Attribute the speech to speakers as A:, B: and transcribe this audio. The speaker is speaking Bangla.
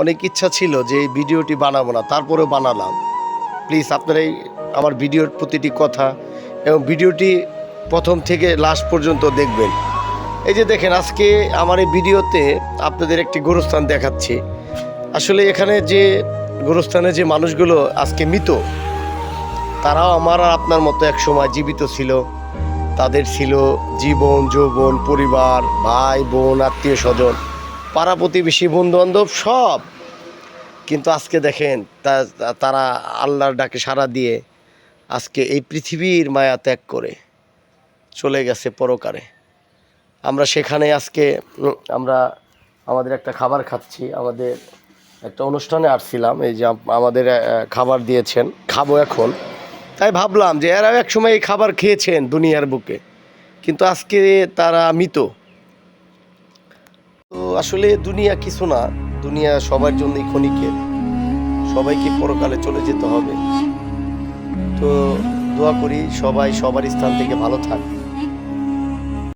A: অনেক ইচ্ছা ছিল যে এই ভিডিওটি বানাবো না, তারপরেও বানালাম। প্লিজ আপনারা এই আমার ভিডিওর প্রতিটি কথা এবং ভিডিওটি প্রথম থেকে লাস্ট পর্যন্ত দেখবেন। এই যে দেখেন, আজকে আমার এই ভিডিওতে আপনাদের একটি গোরস্থান দেখাচ্ছি। আসলে এখানে যে গোরস্থানে যে মানুষগুলো আজকে মৃত, তারাও আমার আর আপনার মতো এক সময় জীবিত ছিল। তাদের ছিল জীবন, যৌবন, পরিবার, ভাই, বোন আত্মীয় স্বজন পাড়া প্রতিবেশী বন্ধু বান্ধব সব। কিন্তু আজকে দেখেন তারা আল্লাহর ডাকে সাড়া দিয়ে আজকে এই পৃথিবীর মায়া ত্যাগ করে চলে গেছে পরকারে। আমরা সেখানে আজকে, আমরা আমাদের একটা খাবার খাচ্ছি, আমাদের একটা অনুষ্ঠানে আসছিলাম, এই যে আমাদের খাবার দিয়েছেন, খাব এখন। তাই ভাবলাম যে এরাও এক সময় এই খাবার খেয়েছেন দুনিয়ার বুকে। কিন্তু আজকে তারা মৃত আসলে দুনিয়া কিছু না, দুনিয়া সবার জন্যই ক্ষণিকের। সবাইকে পরকালে চলে যেতে হবে। তো দোয়া করি সবাই সবার স্থান থেকে ভালো থাক।